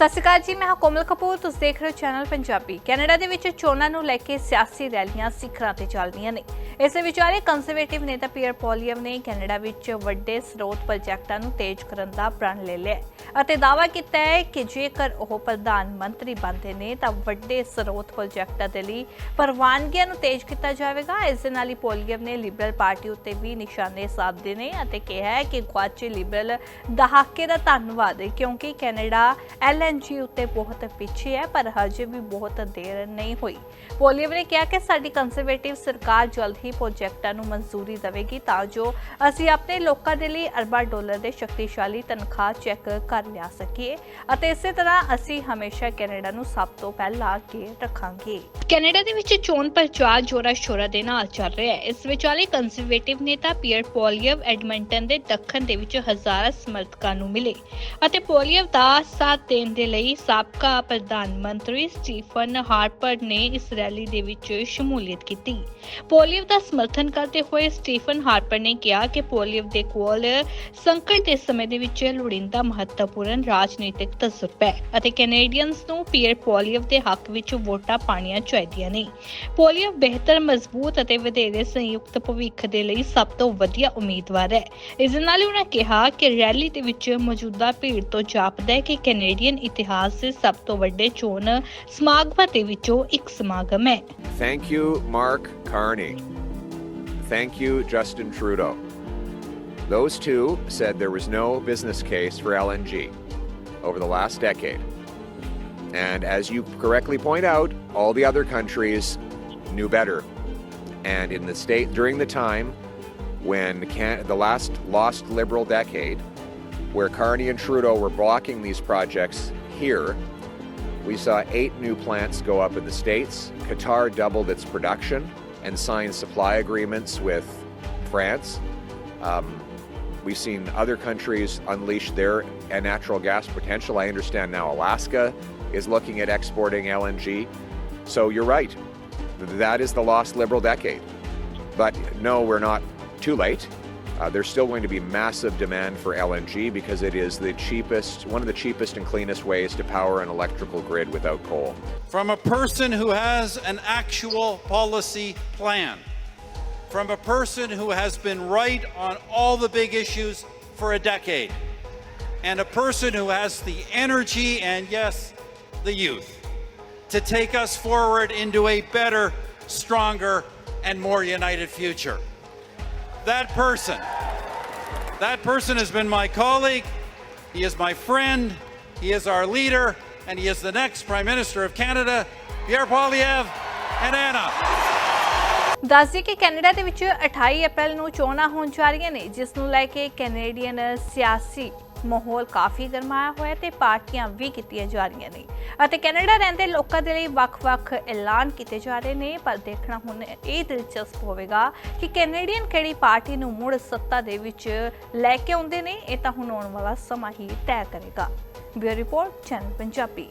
ਸਤਿ ਸ਼੍ਰੀ ਅਕਾਲ ਜੀ, ਮੈਂ ਹਾਂ ਕੋਮਲ ਕਪੂਰ, ਤੁਸੀਂ ਦੇਖ ਰਹੇ ਹੋ ਚੈਨਲ ਪੰਜਾਬੀ। ਕੈਨੇਡਾ ਦੇ ਵਿੱਚ ਚੋਣਾਂ ਨੂੰ ਲੈ ਕੇ ਸਿਆਸੀ ਰੈਲੀਆਂ ਸਿਖਰਾਂ ਤੇ ਚੱਲਦੀਆਂ ਨੇ। ਇਸ ਦੇ ਵਿਚਾਲੇ ਕੰਜ਼ਰਵੇਟਿਵ ਨੇਤਾ ਪੀਅਰ ਪੋਲੀਅਮ ਨੇ ਕੈਨੇਡਾ ਵਿੱਚ ਵੱਡੇ ਸਰੋਤ ਪ੍ਰੋਜੈਕਟਾਂ ਨੂੰ ਤੇਜ਼ ਕਰਨ ਦਾ ਪ੍ਰਣ ਲੈ ਲਿਆ ਅਤੇ ਦਾਅਵਾ ਕੀਤਾ ਹੈ ਕਿ ਜੇਕਰ ਉਹ ਪ੍ਰਧਾਨ ਮੰਤਰੀ ਬਣਦੇ ਨੇ, ਤਾਂ ਵੱਡੇ ਸਰੋਤ ਪ੍ਰੋਜੈਕਟਾਂ ਦੇ ਲਈ ਪ੍ਰਵਾਨਗੀਆਂ ਨੂੰ ਤੇਜ਼ ਕੀਤਾ ਜਾਵੇਗਾ। ਇਸ ਦੇ ਨਾਲ ਹੀ ਪੋਲੀਅਮ ਨੇ ਲਿਬਰਲ ਪਾਰਟੀ ਉੱਤੇ ਵੀ ਨਿਸ਼ਾਨੇ ਸਾਧਦੇ ਨੇ ਅਤੇ ਕਿਹਾ ਹੈ ਕਿ ਗੁਆਚੇ ਲਿਬਰਲ ਦਹਾਕੇ ਦਾ ਧੰਨਵਾਦ ਕਿਉਂਕਿ ਕੈਨੇਡਾ ਐਲਐਨਜੀ ਉੱਤੇ ਬਹੁਤ ਪਿੱਛੇ ਹੈ, ਪਰ ਹਜੇ ਵੀ ਬਹੁਤ ਦੇਰ ਨਹੀਂ ਹੋਈ। ਪੋਲੀਅਮ ਨੇ ਕਿਹਾ ਕਿ ਸਾਡੀ ਕੰਜ਼ਰਵੇਟਿਵ ਸਰਕਾਰ ਜਲਦ ਹੀ ਪ੍ਰੋਜੈਕਟਾਂ ਨੂੰ ਮਨਜ਼ੂਰੀ ਦੇਵੇਗੀ ਤਾਂ ਜੋ ਅਸੀਂ ਆਪਣੇ ਲੋਕਾਂ ਦੇ ਲਈ ਅਰਬਾਂ ਡਾਲਰ ਦੇ ਸ਼ਕਤੀਸ਼ਾਲੀ ਤਨਖਾਹ ਚੈੱਕ ਕਰ ਲਿਆ ਸਕੀਏ ਅਤੇ ਇਸੇ ਤਰ੍ਹਾਂ ਅਸੀਂ ਹਮੇਸ਼ਾ ਕੈਨੇਡਾ ਨੂੰ ਸਭ ਤੋਂ ਪਹਿਲਾਂ ਅੱਗੇ ਰੱਖਾਂਗੇ। ਕੈਨੇਡਾ ਦੇ ਵਿੱਚ ਚੋਣ ਪ੍ਰਚਾਰ ਜੋਰਾ ਸ਼ੋਰਾ ਦੇ ਨਾਲ ਚੱਲ ਰਿਹਾ ਹੈ। ਇਸ ਵਿਚਾਲੇ ਕੰਜ਼ਰਵੇਟਿਵ ਨੇਤਾ ਪੀਅਰ ਪੋਲੀਅਵ ਐਡਮੰਟਨ ਦੇ ਦੱਖਣ ਦੇ ਵਿੱਚ ਹਜ਼ਾਰਾਂ ਸਮਰਥਕਾਂ ਨੂੰ ਮਿਲੇ ਅਤੇ ਪੋਲੀਅਵ ਦਾ ਸਾਥ ਦੇਣ ਦੇ ਲਈ ਸਾਬਕਾ ਪ੍ਰਧਾਨ ਮੰਤਰੀ ਸਟੀਫਨ ਹਾਰਪਰ ਨੇ ਇਸ ਰੈਲੀ ਦੇ ਵਿੱਚ ਸ਼ਮੂਲੀਅਤ ਕੀਤੀ। ਪੋਲੀਅਵ ਦਾ ਸਮਰਥਨ ਕਰਦੇ ਹੋਏ ਸਟੀਫਨ ਹਾਰਪਰ ਨੇ ਕਿਹਾ ਕਿ ਪੋਲੀਅਵ ਦੇ ਕੋਲ ਸੰਕਟ ਦੇ ਸਮੇਂ ਦੇ ਵਿੱਚ ਲੋੜੀਂਦਾ ਮਹੱਤਵਪੂਰਨ ਰਾਜਨੀਤਿਕ ਤਜਰਬਾ ਹੈ ਅਤੇ ਕੈਨੇਡੀਅਨਸ ਨੂੰ ਪੀਅਰ ਪੋਲੀਅਵ ਦੇ ਹੱਕ ਵਿੱਚ ਵੋਟਾਂ ਪਾਣੀਆਂ ਚਾਹੀਦੀਆਂ ਨੇ। ਪੋਲੀਅਵ ਬਿਹਤਰ, ਮਜ਼ਬੂਤ ਅਤੇ ਵਧੇਰੇ ਸੰਯੁਕਤ ਭਵਿੱਖ ਦੇ ਲਈ ਸਭ ਤੋਂ ਵਧੀਆ ਉਮੀਦਵਾਰ ਹੈ। ਇਸ ਨਾਲ ਹੀ ਉਹਨਾਂ ਕਿਹਾ ਕਿ ਰੈਲੀ ਦੇ ਵਿੱਚ ਮੌਜੂਦਾ ਭੀੜ ਤੋਂ ਜਾਪਦਾ ਹੈ ਕਿ Canadian ਇਤਿਹਾਸ ਦੇ ਸਭ ਤੋਂ ਵੱਡੇ ਚੋਣ ਸਮਾਗਮਾਂ ਦੇ ਵਿੱਚੋਂ ਇੱਕ ਸਮਾਗਮ ਹੈ Thank you, Mark Carney. Thank you, Justin Trudeau. Those two said there was no business case for LNG over the last decade. And as you correctly point out, all the other countries knew better. And in the state during the time when can, the last lost liberal decade, where Carney and Trudeau were blocking these projects here, we saw eight new plants go up in the States. Qatar doubled its production and signed supply agreements with France. Um, we've seen other countries unleash their natural gas potential. I understand now Alaska is looking at exporting LNG. So you're right. That is the lost liberal decade. But no, we're not too late. Uh, there's still going to be massive demand for LNG because it is the cheapest, one of the cheapest and cleanest ways to power an electrical grid without coal. from a person who has an actual policy plan, from a person who has been right on all the big issues for a decade, and a person who has the energy and, yes, the youth to take us forward into a better, stronger, and more united future. That person, that person has been my colleague, he is my friend, he is our leader, and he is the next Prime Minister of Canada, Pierre Poilievre and Anna. ਦੱਸ ਦਈਏ ਕਿ Canada ਦੇ ਵਿੱਚ 28 ਅਪ੍ਰੈਲ ਨੂੰ ਚੋਣਾਂ ਹੋਣ ਜਾ ਰਹੀਆਂ ਨੇ ਜਿਸ ਨੂੰ ਲੈ ਕੇ ਕੈਨੇਡੀਅਨ ਸਿਆਸੀ ਮਾਹੌਲ ਕਾਫੀ ਗਰਮਾਇਆ ਹੋਇਆ ਤੇ ਪਾਰਟੀਆਂ ਵੀ ਕੀਤੀਆਂ ਜਾ ਰਹੀਆਂ ਨੇ। ਅਤੇ ਕੈਨੇਡਾ ਰਹਿੰਦੇ ਲੋਕਾਂ ਦੇ ਲਈ ਵੱਖ-ਵੱਖ ਐਲਾਨ ਕੀਤੇ ਜਾ ਰਹੇ ਨੇ, ਪਰ ਦੇਖਣਾ ਹੁਣ ਇਹ ਦਿਲਚਸਪ ਹੋਵੇਗਾ ਕਿ ਕੈਨੇਡੀਅਨ ਕਿਹੜੀ ਪਾਰਟੀ ਨੂੰ ਮੁੜ ਸੱਤਾ ਦੇ ਵਿੱਚ ਲੈ ਕੇ ਆਉਂਦੇ ਨੇ, ਇਹ ਤਾਂ ਹੁਣ ਆਉਣ ਵਾਲਾ ਸਮਾਂ ਹੀ ਤੈਅ ਕਰੇਗਾ। Bureau report, channel Punjabi.